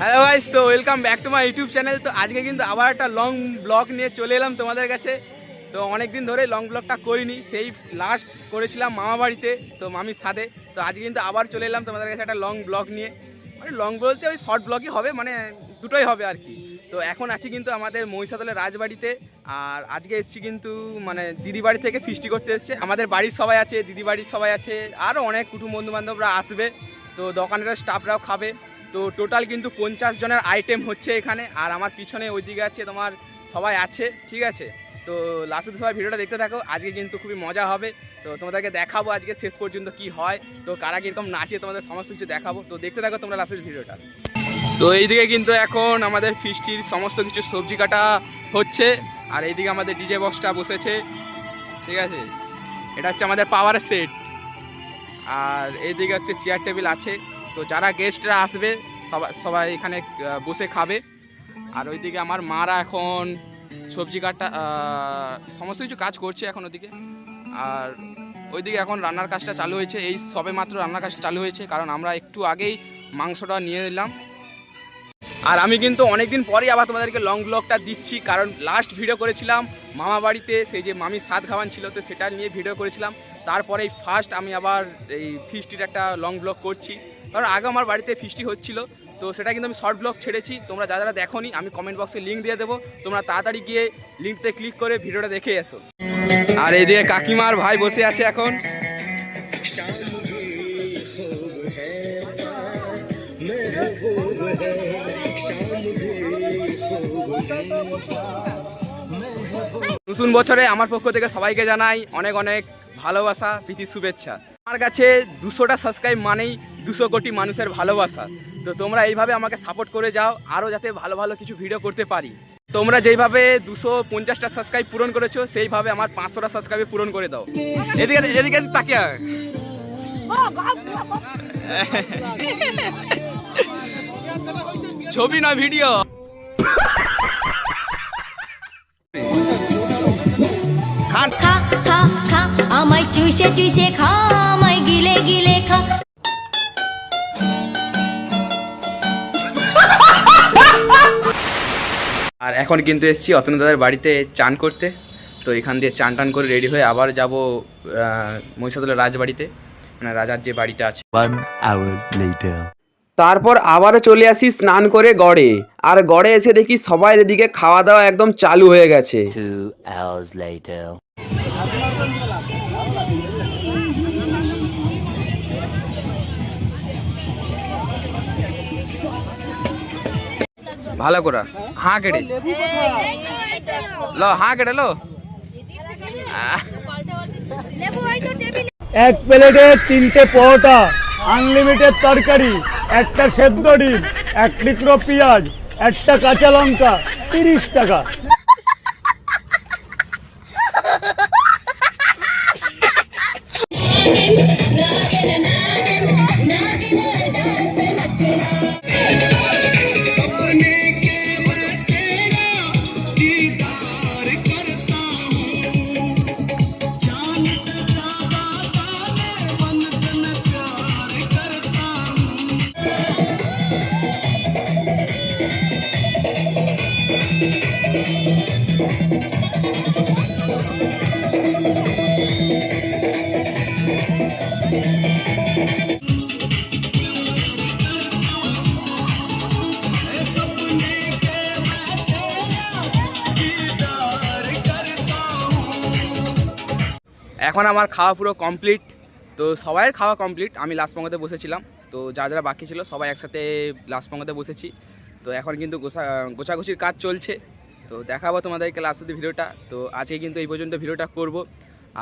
Hello guys তো welcome back to my YouTube channel তো আজকে কিন্তু আবার একটা লং ব্লগ নিয়ে চলে এলাম তোমাদের কাছে। তো অনেক দিন ধরে লং ব্লগটা করিনি, সেই লাস্ট করেছিলাম মামা বাড়িতে, তো মামির সাথে। তো আজকে কিন্তু আবার চলে এলাম তোমাদের কাছে একটা লং ব্লগ নিয়ে। মানে লং বলতে ওই শর্ট ব্লগই হবে মানে দুটোই হবে আর কি। তো এখন আছি কিন্তু আমাদের মহিষাদলের রাজবাড়িতে, আর আজকে এসছি কিন্তু মানে দিদি বাড়ি থেকে ফিস্টি করতে এসছে। আমাদের বাড়ির সবাই আছে, দিদি বাড়ির সবাই আছে আরও অনেক কুটুম বন্ধু বান্ধবরা আসবে। তো দোকানের স্টাফরাও খাবে। তো টোটাল কিন্তু পঞ্চাশ জনের আইটেম হচ্ছে এখানে। আর আমার পিছনে ওইদিকে আছে তোমার সবাই আছে, ঠিক আছে? তো লাস্টে সবাই ভিডিওটা দেখতে থাকো, আজকে কিন্তু খুবই মজা হবে। তো তোমাদেরকে দেখাবো আজকে শেষ পর্যন্ত কি হয়। তো কারা কীরকম নাচে তোমাদের সমস্ত কিছু দেখাবো। তো দেখতে থাকো তোমরা লাস্টের ভিডিওটা। তো এইদিকে কিন্তু এখন আমাদের ফিস্টির সমস্ত কিছু সবজি কাটা হচ্ছে। আর এইদিকে আমাদের ডিজে বক্সটা বসেছে, ঠিক আছে? এটা হচ্ছে আমাদের পাওয়ার সেট আর এইদিকে হচ্ছে চেয়ার টেবিল আছে। তো যারা গেস্টরা আসবে সবাই সবাই এখানে বসে খাবে। আর ওইদিকে আমার মারা এখন সবজি কাটা সমস্ত কিছু কাজ করছে এখন ওদিকে। আর ওইদিকে এখন রান্নার কাজটা চালু হয়েছে। এই সবে মাত্র রান্নার কাজটা চালু হয়েছে, কারণ আমরা একটু আগেই মাংসটা নিয়ে নিলাম। আর আমি কিন্তু অনেকদিন পরেই আবার তোমাদেরকে লং ব্লগটা দিচ্ছি, কারণ লাস্ট ভিডিও করেছিলাম মামা বাড়িতে, সেই যে মামির সাত খাওয়ান ছিল, তো সেটা নিয়ে ভিডিও করেছিলাম। তারপরেই ফার্স্ট আমি আবার এই ফিস্টির একটা লং ব্লগ করছি। কারণ আগে আমার বাড়িতে ফিস্টি হচ্ছিল, তো সেটা কিন্তু আমি শর্ট ব্লগ ছেড়েছি। তোমরা যারা যারা দেখোনি, আমি কমেন্ট বক্সে লিঙ্ক দিয়ে দেবো। তোমরা তাড়াতাড়ি গিয়ে লিঙ্কতে ক্লিক করে ভিডিওটা দেখে এসো। আর এইদিকে কাকিমার ভাই বসে আছে এখন। নতুন বছরে আমার পক্ষ থেকে সবাইকে জানাই অনেক অনেক ভালোবাসা, প্রীতি, শুভেচ্ছা। আমার কাছে দুশোটা সাবস্ক্রাইব মানেই দুশো কোটি মানুষের ভালোবাসা। তো তোমরা এইভাবে আমাকে সাপোর্ট করে যাও, আরও যাতে ভালো ভালো কিছু ভিডিও করতে পারি। তোমরা যেইভাবে দুশো পঞ্চাশটা সাবস্ক্রাইব পূরণ করেছ, সেইভাবে আমার পাঁচশোটা সাবস্ক্রাইব পূরণ করে দাও। এদিকে এদিকে তাকিয়া ছবি না ভিডিও খান। খা খা খা, আমায় চুষে চুষে খা। আর এখন কিন্তু এসছি অতনু দাদার বাড়িতে চান করতে। তো এখান দিয়ে চান টান করে রেডি হয়ে আবার যাব মহিষাদলের রাজবাড়িতে। মানে রাজার যে বাড়িটা আছে। One hour later. তারপর আবারও চলে আসি স্নান করে গড়ে। আর গড়ে এসে দেখি সবাই এদিকে খাওয়া দাওয়া একদম চালু হয়ে গেছে। ভালো করে। হাঁ কেটে। লো হাঁ কেটে লো। এক প্লেটে তিনটে পরোটা আনলিমিটেড তরকারি একটা সেদ্ধ ডিম এক টুকরো পেঁয়াজ একটা কাঁচা লঙ্কা তিরিশ টাকা। এখন আমার খাওয়া পুরো কমপ্লিট তো সবাইয়ের খাওয়া কমপ্লিট আমি লাস্ট পঙ্গতে বসেছিলাম। তো যা যারা বাকি ছিল, সবাই একসাথে লাস্ট পঙ্গতে বসেছি। তো এখন কিন্তু গোছা, গোছাগুছির কাজ চলছে। তো দেখাবো তোমাদেরকে লাস্ট অব্দি ভিডিওটা। তো আজকে কিন্তু এই পর্যন্ত ভিডিওটা করব।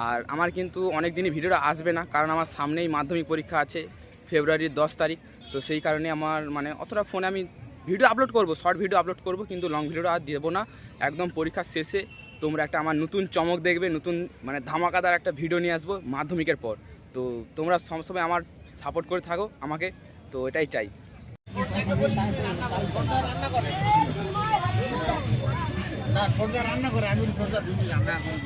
আর আমার কিন্তু অনেক দিনই ভিডিওটা আসবে না, কারণ আমার সামনেই মাধ্যমিক পরীক্ষা আছে, ফেব্রুয়ারির দশ তারিখ। তো সেই কারণে আমার মানে অতটা ফোনে আমি ভিডিও আপলোড করব শর্ট ভিডিও আপলোড করব, কিন্তু লং ভিডিওটা আর দেবো না। একদম পরীক্ষার শেষে তোমরা একটা আমার নতুন চমক দেখবে, নতুন মানে ধামাকাদার একটা ভিডিও নিয়ে আসব মাধ্যমিকের পর। তো তোমরা সবসময় আমার সাপোর্ট করে থাকো আমাকে, তো এটাই চাই। না সরকার রান্না করে আমি সরকার রান্না করে